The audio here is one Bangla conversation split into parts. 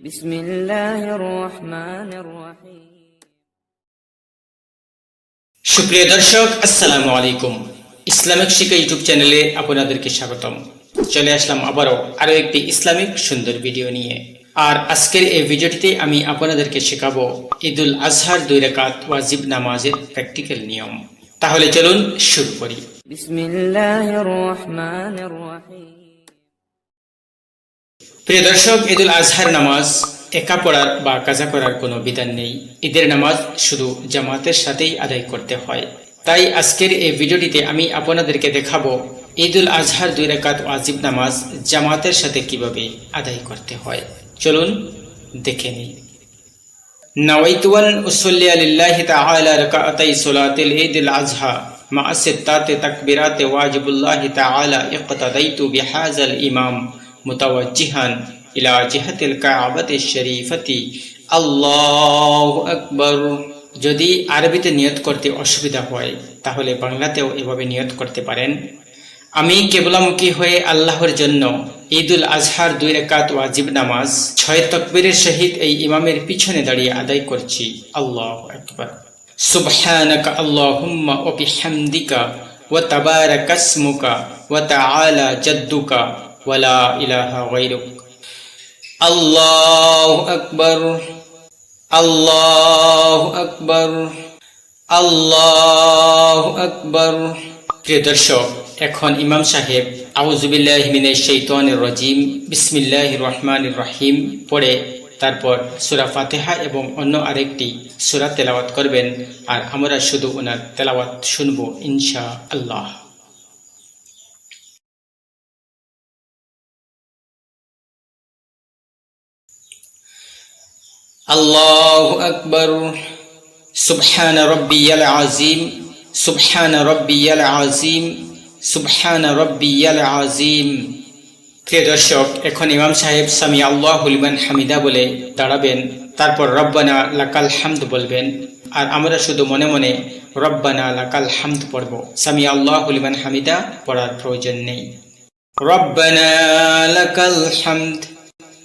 بسم الله الرحمن الرحيم সুপ্রিয় দর্শক আসসালামু আলাইকুম ইসলামিক শিক্ষা ইউটিউব চ্যানেলে আপনাদেরকে স্বাগতম চলে আসলাম আবারও আরও একটি ইসলামিক সুন্দর ভিডিও নিয়ে আর আজকের এই ভিডিওটিতে আমি আপনাদেরকে শেখাবো ঈদুল আজহার দুই রেকাত ওয়াজিব নামাজের প্র্যাকটিক্যাল নিয়ম তাহলে চলুন শুরু করি بسم الله الرحمن الرحيم প্রিয় দর্শক ঈদুল আজহার নামাজ একা পড়ার বা কাজা করার কোনো বিধান নেই ঈদের নামাজ শুধু জামাতের সাথেই আদায় করতে হয় তাই আজকের এই ভিডিওটিতে আমি আপনাদেরকে দেখাবো ঈদুল আজহার দুই রেকাত ওয়াজিব নামাজ জামাতের সাথে কিভাবে আদায় করতে হয় চলুন দেখে নিই نويت أن أصلي لله تعالى ركعتي صلاة العيد الأضحى مع ستات تكبيرات واجب الله تعالى اقتديت بهذا الإمام متوجها إلى جهة الكعبة الشريفة الله أكبر যদি আরবিতে নিয়ত করতে অসুবিধা হয় তাহলে বাংলাতেও এভাবে নিয়ত করতে পারেন আমি কেবলামুখী হয়ে আল্লাহর জন্য ঈদুল আজহার দুই রেকাত ওয়াজিব নামাজ ছয় তকবীরের সহিত এই ইমামের পিছনে দাঁড়িয়ে আদায় করছি আল্লাহ আকবার সুবহানাকা আল্লাহুম্মা ওয়া বিহামদিকা ওয়া তাবারাকা ইসমুকা ওয়া তাআলা জাদ্দুকা ওয়া লা ইলাহা গায়রুক আল্লাহু আকবার আল্লাহু আকবার আল্লাহু আকবার প্রিয় দর্শক, এখন ইমাম সাহেব আউজুবিল্লাহ মিনাশ শাইতানির রাজিম, বিসমিল্লাহির রহমানির রহিম পড়ে, তারপর সুরা ফাতেহা এবং অন্য আরেকটি সুরা তেলাওয়াত করবেন, আর আমরা শুধু ওনার তেলাওয়াত শুনব ইনশা আল্লাহ আল্লাহ আকবর, সুবহান রব্বিয়াল আজিম সুবহান রব্বিয়াল আজিম সুবহান রব্বিয়াল আজিম প্রিয় দর্শক, এখন ইমাম সাহেব সামি আল্লাহ হুলিমান হামিদা বলে দাঁড়াবেন, তারপর রব্বানা লাকাল হামদ বলবেন, আর আমরা শুধু মনে মনে রব্বানা লাকাল হামদ পড়ব। সামি আল্লাহ হুলিমান হামিদা পড়ার প্রয়োজন নেই। রব্বানা লাকাল হামদ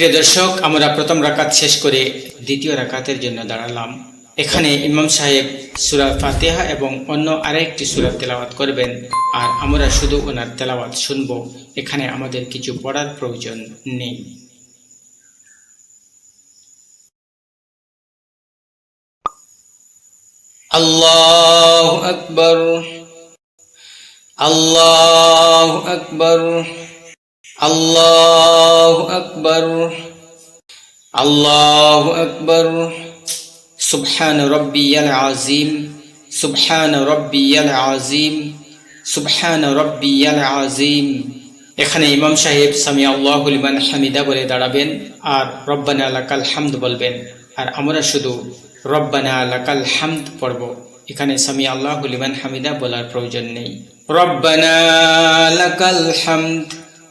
প্রিয় দর্শক, আমরা প্রথম রাকাত শেষ করে দ্বিতীয় রাকাতের জন্য দাঁড়ালাম। এখানে ইমাম সাহেব সুরা ফাতেহা এবং অন্য আরেকটি সুরা তেলাওয়াত করবেন, আর আমরা শুধু ওনার তেলাওয়াত শুনব। এখানে আমাদের কিছু পড়ার প্রয়োজন নেই। আল্লাহ আকবর। আল্লাহ আকবর। আল্লাহ আকবর। আল্লাহ আকবর। সুবহান রব্বিয়াল আজিম সুবহান রব্বিয়াল আজিম সুবহান রব্বিয়াল আজিম এখানে ইমাম সাহেব সামি আল্লাহুলিমান হামিদা বলে দাঁড়াবেন আর রব্বানা আলাকাল হামদ বলবেন। আর আমরা শুধু রব্বানা আলাকাল হামদ পড়ব। এখানে সামি আল্লাহুলিমান হামিদা বলার প্রয়োজন নেই। রব্বানা আলাকাল হামদ।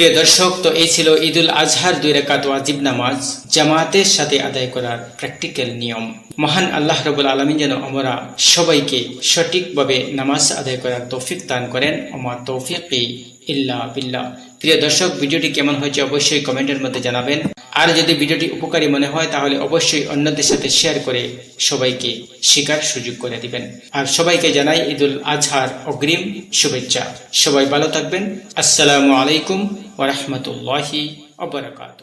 প্রিয় দর্শক, তো এই ছিল ঈদুল আজহার দুই রেখাত ওয়াজিব নামাজ, জামাতের সাথে আদায় করার প্র্যাকটিক্যাল নিয়ম। মহান আল্লাহ রবুল আলমিন যেন আমরা সবাইকে সঠিকভাবে নামাজ আদায় করার তৌফিক দান করেন। আমার তৌফিক ইল্লা বিল্লাহ। প্রিয় দর্শক, ভিডিওটি কেমন হয়েছে অবশ্যই কমেন্টের মধ্যে জানাবেন। আর যদি ভিডিওটি উপকারী মনে হয়, তাহলে অবশ্যই অন্যদের সাথে শেয়ার করে সবাইকে শেখার সুযোগ করে দিবেন। আর সবাইকে জানাই ঈদুল আজহার অগ্রিম শুভেচ্ছা। সবাই ভালো থাকবেন। আসসালামু আলাইকুম ওরহমতুল্লাহি অবরকাত.